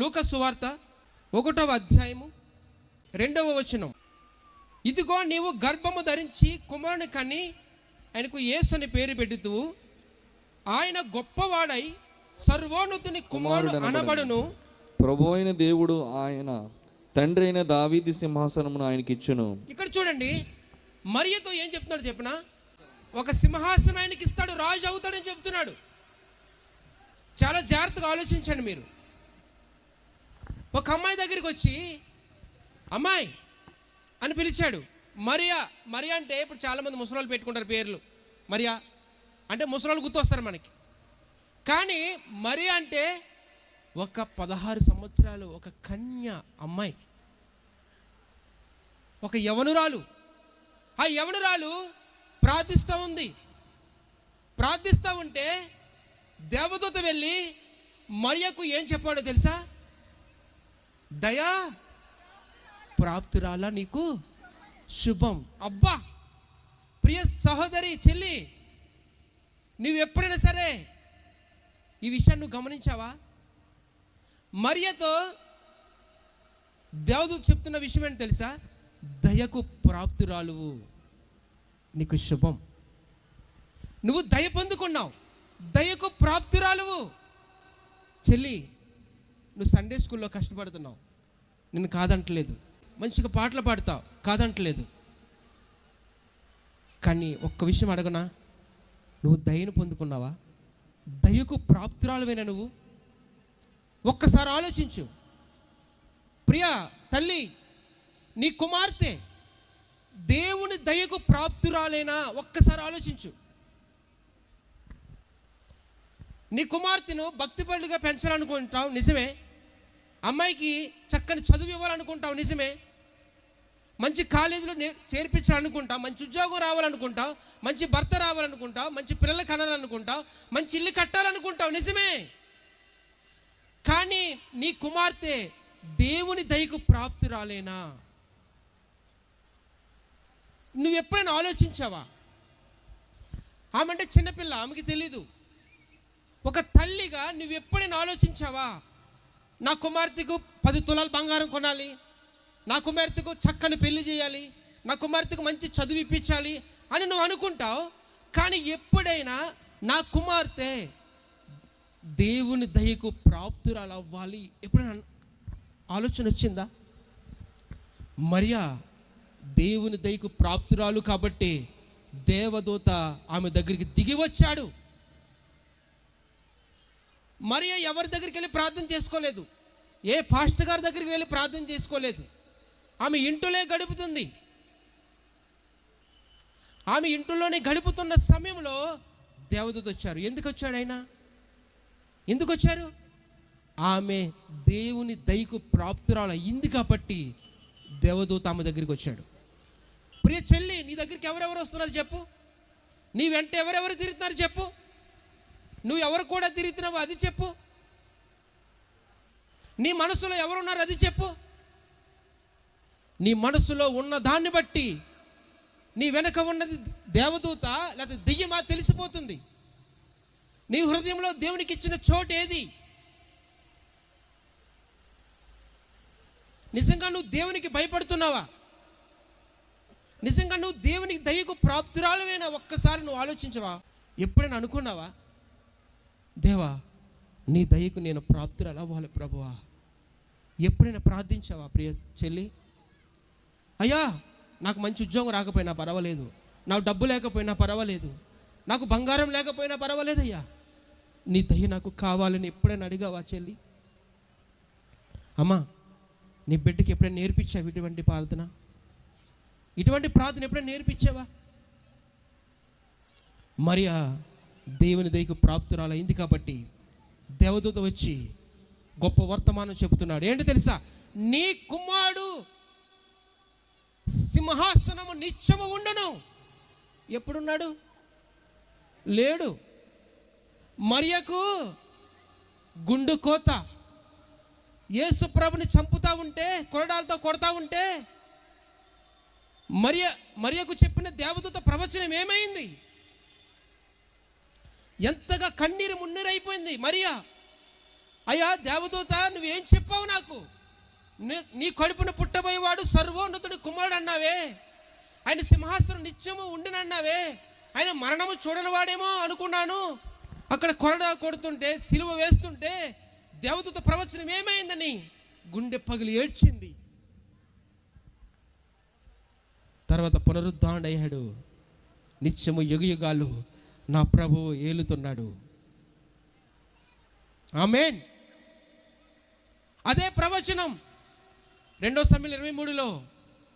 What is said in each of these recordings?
లూక సువార్త ఒకటవ అధ్యాయము రెండవ వచనం. ఇదిగో నీవు గర్భము ధరించి కుమారుని కని ఆయనకు యేసు అని పేరు పెట్టుతూ ఆయన గొప్పవాడై సర్వోన్నతుని కుమారుడు అనబడును. ప్రభు అయిన దేవుడు ఆయన తండ్రి అయిన దావీది సింహాసనమును ఆయనకి ఇచ్చును. ఇక్కడ చూడండి మరియతో ఏం చెప్తున్నాడు చెప్పిన? ఒక సింహాసనం ఆయనకి ఇస్తాడు రాజు అవుతాడని చెప్తున్నాడు. చాలా జాగ్రత్తగా ఆలోచించండి మీరు. ఒక అమ్మాయి దగ్గరికి వచ్చి అమ్మాయి అని పిలిచాడు. మరియా మరియా అంటే ఇప్పుడు చాలామంది ముసలాళ్ళు పెట్టుకుంటారు పేర్లు. మరియా అంటే ముసలాళ్ళు గుర్తొస్తారు మనకి. కానీ మరియా అంటే ఒక పదహారు సంవత్సరాలు ఒక కన్య అమ్మాయి. ఒక యవనురాలు. ఆ యవనురాలు ప్రార్థిస్తూ ఉంది. ప్రార్థిస్తూ ఉంటే దేవదూత వెళ్ళి మరియకు ఏం చెప్పాడో తెలుసా? దయా ప్రాప్తురాలా నీకు శుభం. అబ్బా! ప్రియ సహోదరి చెల్లి నువ్వు ఎప్పుడైనా సరే ఈ విషయాన్ని నువ్వు గమనించావా? మరియతో దేవదూత చెప్తున్న విషయం ఏంటి తెలుసా? దయకు ప్రాప్తురాలువు నీకు శుభం. నువ్వు దయ పొందుకున్నావు. దయకు ప్రాప్తురాలువు చెల్లి నువ్వు సండే స్కూల్లో కష్టపడుతున్నావు. నిన్ను కాదంటలేదు. మంచిగా పాటలు పాడతావు కాదంటలేదు. కానీ ఒక్క విషయం అడగనా? నువ్వు దయను పొందుకున్నావా? దయకు ప్రాప్తురాలువేనా నువ్వు? ఒక్కసారి ఆలోచించు. ప్రియా తల్లి నీ కుమార్తె దేవుని దయకు ప్రాప్తురాలేనా ఒక్కసారి ఆలోచించు. నీ కుమార్తెను భక్తిపరులుగా పెంచాలనుకుంటావు నిజమే. అమ్మాయికి చక్కని చదువు ఇవ్వాలనుకుంటావు నిజమే. మంచి కాలేజీలో నే చేర్పించాలనుకుంటావు మంచి ఉద్యోగం రావాలనుకుంటావు మంచి భర్త రావాలనుకుంటావు మంచి పిల్లలు కనాలనుకుంటావు మంచి ఇల్లు కట్టాలనుకుంటావు నిజమే. కానీ నీ కుమార్తె దేవుని దయకు ప్రాప్తి రాలేనా? నువ్వు ఎప్పుడైనా ఆలోచించావా? ఆమె అంటే చిన్నపిల్ల ఆమెకి తెలీదు. ఒక తల్లిగా నువ్వు ఎప్పుడైనా ఆలోచించావా? నా కుమార్తెకు పది తులాలు బంగారం కొనాలి. నా కుమార్తెకు చక్కని పెళ్ళి చేయాలి. నా కుమార్తెకు మంచి చదువు ఇప్పించాలి అని నువ్వు అనుకుంటావు. కానీ ఎప్పుడైనా నా కుమార్తె దేవుని దయకు ప్రాప్తురాలు అవ్వాలి. ఎప్పుడైనా ఆలోచన వచ్చిందా? మరియా దేవుని దయకు ప్రాప్తురాలు కాబట్టి దేవదూత ఆమె దగ్గరికి దిగి వచ్చాడు. మరియా ఎవరి దగ్గరికి వెళ్ళి ప్రార్థన చేసుకోలేదు? ఏ పాస్టర్ గారి దగ్గరికి వెళ్ళి ప్రార్థన చేసుకోలేదు? ఆమె ఇంటిలో గడుపుతుంది. ఆమె ఇంటిలోనే గడుపుతున్న సమయంలో దేవదూత వచ్చారు. ఎందుకు వచ్చాడు ఆయన? ఎందుకు వచ్చారు? ఆమె దేవుని దయకు ప్రాప్తురాలు అయింది కాబట్టి దేవదూత ఆమె దగ్గరికి వచ్చాడు. ప్రియ చెల్లి నీ దగ్గరికి ఎవరెవరు వస్తున్నారు చెప్పు? నీ వెంట ఎవరెవరు తిరుగుతున్నారు చెప్పు? నువ్వు ఎవరు కూడా తిరుగుతున్నావు అది చెప్పు. నీ మనసులో ఎవరున్నారు అది చెప్పు. నీ మనసులో ఉన్న దాన్ని బట్టి నీ వెనక ఉన్నది దేవదూత లేకపోతే దెయ్యమా తెలిసిపోతుంది. నీ హృదయంలో దేవునికి ఇచ్చిన చోటు ఏది? నిజంగా నువ్వు దేవునికి భయపడుతున్నావా? నిజంగా నువ్వు దేవునికి దయకు ప్రాప్తురాలమైన ఒక్కసారి నువ్వు ఆలోచించవా? ఎప్పుడైనా అనుకున్నావా? దేవా నీ దయకు నేను ప్రాప్తురాలు? అవ్వాలి ప్రభువా. ఎప్పుడైనా ప్రార్థించావా ప్రియ చెల్లి? అయ్యా నాకు మంచి ఉద్యోగం రాకపోయినా పర్వాలేదు. నాకు డబ్బు లేకపోయినా పర్వాలేదు. నాకు బంగారం లేకపోయినా పర్వాలేదయ్యా నీ దయ నాకు కావాలని ఎప్పుడైనా అడిగావా చెల్లి? అమ్మా నీ బిడ్డకి ఎప్పుడైనా నేర్పించావు ఇటువంటి ప్రార్థన? ఇటువంటి ప్రార్థన ఎప్పుడైనా నేర్పించావా? మరియా దేవుని దయకు ప్రాప్తురాలైంది కాబట్టి దేవదూత వచ్చి గొప్ప వర్తమానం చెబుతున్నాడు. ఏంటి తెలుసా? నీ కుమారుడు సింహాసనము నిత్యము ఉండను. ఎప్పుడున్నాడు? లేడు. మరియకు గుండు కోత. యేసు ప్రభుని చంపుతా ఉంటే కొరడాలతో కొడతా ఉంటే మరియ మరియకు చెప్పిన దేవదూత ప్రవచనం ఏమైంది? ఎంతగా కన్నీరు మున్నీరైపోయింది. మరియా అయ్యా దేవదూత నువ్వేం చెప్పావు నీ- నీ కడుపున పుట్టబోయేవాడు సర్వోన్నతుడి కుమారుడు అన్నావే ఆయన సింహాసనం నిత్యము ఉండినన్నావే. ఆయన మరణము చూడని వాడేమో అనుకున్నాను. అక్కడ కొరడ కొడుతుంటే సిలువ వేస్తుంటే దేవదూత ప్రవచనం ఏమైందని గుండె పగిలి ఏడ్చింది. తర్వాత పునరుద్ధాండయ్యాడు నిత్యము యుగయుగాలు నా ప్రభువు ఏలుతున్నాడు. ఆమెన్. అదే ప్రవచనం. రెండో సమయంలో ఇరవై మూడులో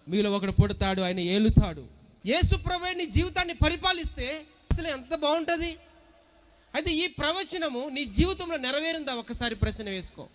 మీలో ఒకడు పుడతాడు ఆయన ఏలుతాడు. యేసు ప్రభు నీ జీవితాన్ని పరిపాలిస్తే అసలు ఎంత బాగుంటుంది? అయితే ఈ ప్రవచనము నీ జీవితంలో నెరవేరిందా? ఒక్కసారి ప్రశ్న వేసుకో.